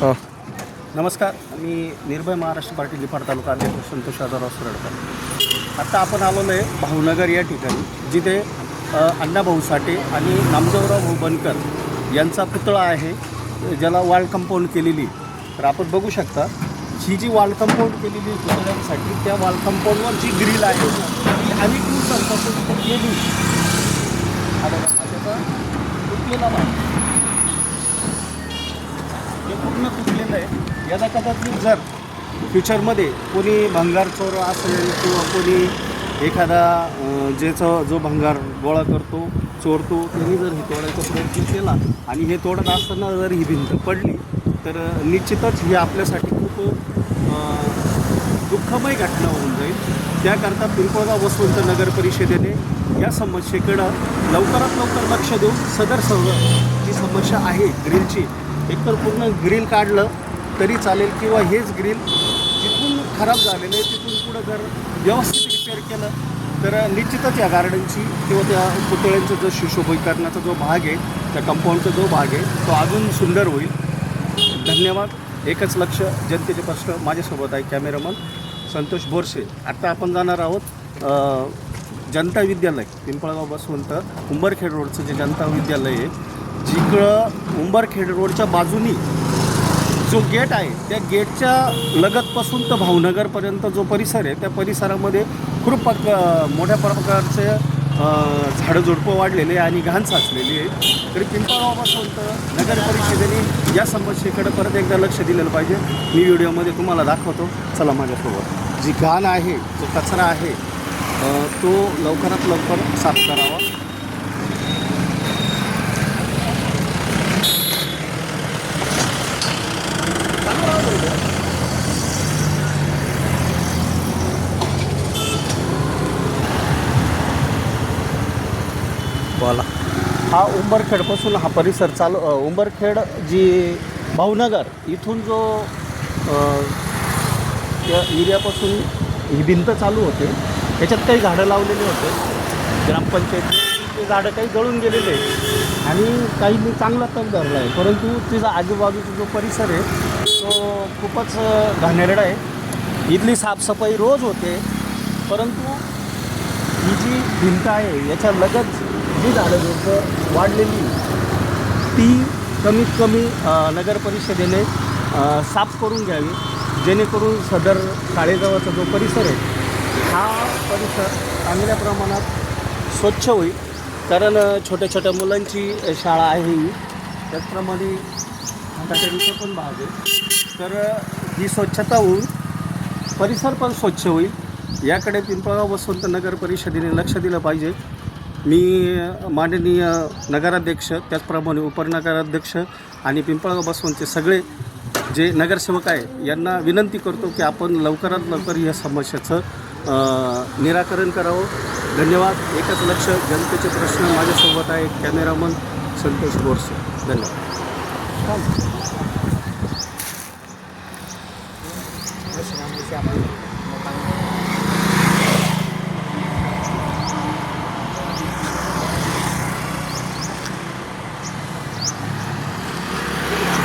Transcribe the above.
हो. नमस्कार मी निर्भय महाराष्ट्र पार्टी निफाड तालुका अध्यक्ष संतोष आजाराव सुरडकर. आता आपण आलेलो आहे भावनगर या ठिकाणी जिथे अण्णाभाऊ साठे आणि नामदेवराव भाऊ बनकर यांचा पुतळा आहे ज्याला वाल कंपाऊंड केलेली तर आपण बघू शकता ही जी वाल कंपाऊंड केलेली पुतळ्यांसाठी त्या वाल कंपाऊंडवर जी ग्रिल आहे ती अनेक दिवसांपासून तुटलेली केली तुटलेला भाग हे पूर्ण तुटलेलं यदा कदाचित जर फ्युचरमध्ये कोणी भंगार चोर असेल किंवा कोणी एखादा ज्याचा जो भंगार गोळा करतो चोरतो त्यांनी जर हे तोडायचा प्रयत्न केला आणि हे तोडत असताना जर ही भिंत पडली तर निश्चितच ही आपल्यासाठी खूप दुःखमय घटना होऊन जाईल. त्याकरता पिंपळगाव वसवंत नगर परिषदेने या समस्येकडं लवकरात लवकर लक्ष देऊन सदर सर्व जी समस्या आहे ग्रिलची एकतर पूर्ण ग्रिल काढलं तरी चालेल किंवा हेच ग्रिल जिथून खराब झालेलं आहे तिथून पुढं जर व्यवस्थित रिपेअर केलं तर निश्चितच या गार्डनची किंवा त्या पुतळ्यांचा जो सुशोभीकरणाचा जो भाग आहे त्या कंपाऊंडचा जो भाग आहे तो अजून सुंदर होईल. धन्यवाद. एकच लक्ष जनतेचे प्रश्न माझ्यासोबत आहे कॅमेरामन संतोष बोरसे. आता आपण जाणार आहोत जनता विद्यालय पिंपळगाव तर उंबरखेड रोडचं जे जनता विद्यालय आहे जिकडं उंबरखेड रोडच्या बाजूनी जो गेट आहे त्या गेटच्या लगतपासून तर भावनगरपर्यंत जो परिसर आहे त्या परिसरामध्ये खूप पक मोठ्या प्रकारचे झाडं झुडपं वाढलेले आहे आणि घाण साचलेली आहे. तरी पिंपळगावपासून तर नगर परिषदेने या समस्येकडे परत एकदा लक्ष दिलेलं पाहिजे. मी व्हिडिओमध्ये तुम्हाला दाखवतो. चला माझ्यासोबत. जी घाण आहे जो कचरा आहे तो लवकरात लवकर साफ करावा. बोला हा उंबरखेडपासून हा परिसर चालू उंबरखेड जी भावनगर इथून जो त्या एरियापासून ही भिंत चालू होते त्याच्यात काही झाडं लावलेली होते. ग्रामपंचायत ते झाडं काही जळून गेलेले आहे आणि काहींनी चांगला तग धरला आहे परंतु तिचा आजूबाजूचा जो परिसर आहे तो खूपच घाणेरडा आहे. इथली साफसफाई रोज होते परंतु ही जी भिंत आहे याच्या लगत जी झाडं झुडपं वाढलेली. ती कमीत कमी नगरपरिषदेने नगर परिषदेने साफ करून घ्यावी जेणेकरून सदर काळेगावाचा जो परिसर आहे हा परिसर चांगल्या प्रमाणात स्वच्छ होईल. कारण छोट्या छोट्या मुलांची शाळा आहे ही. त्याचप्रमाणे गटारीचा पण भाग आहे. तर ही स्वच्छता होऊन परिसर पण स्वच्छ होईल. याकडे पिंपळगाव वसंत नगर परिषदेने लक्ष दिलं पाहिजे. मी माननीय नगराध्यक्ष त्याचप्रमाणे उपनगराध्यक्ष आणि पिंपळगाव बसवंतचे सगळे जे नगरसेवक आहे यांना विनंती करतो की आपण लवकरात लवकर या समस्येचं निराकरण करावं. धन्यवाद. एकच लक्ष जनतेचे प्रश्न माझ्यासोबत आहे कॅमेरामन संतोष बोरसे धन्यवाद.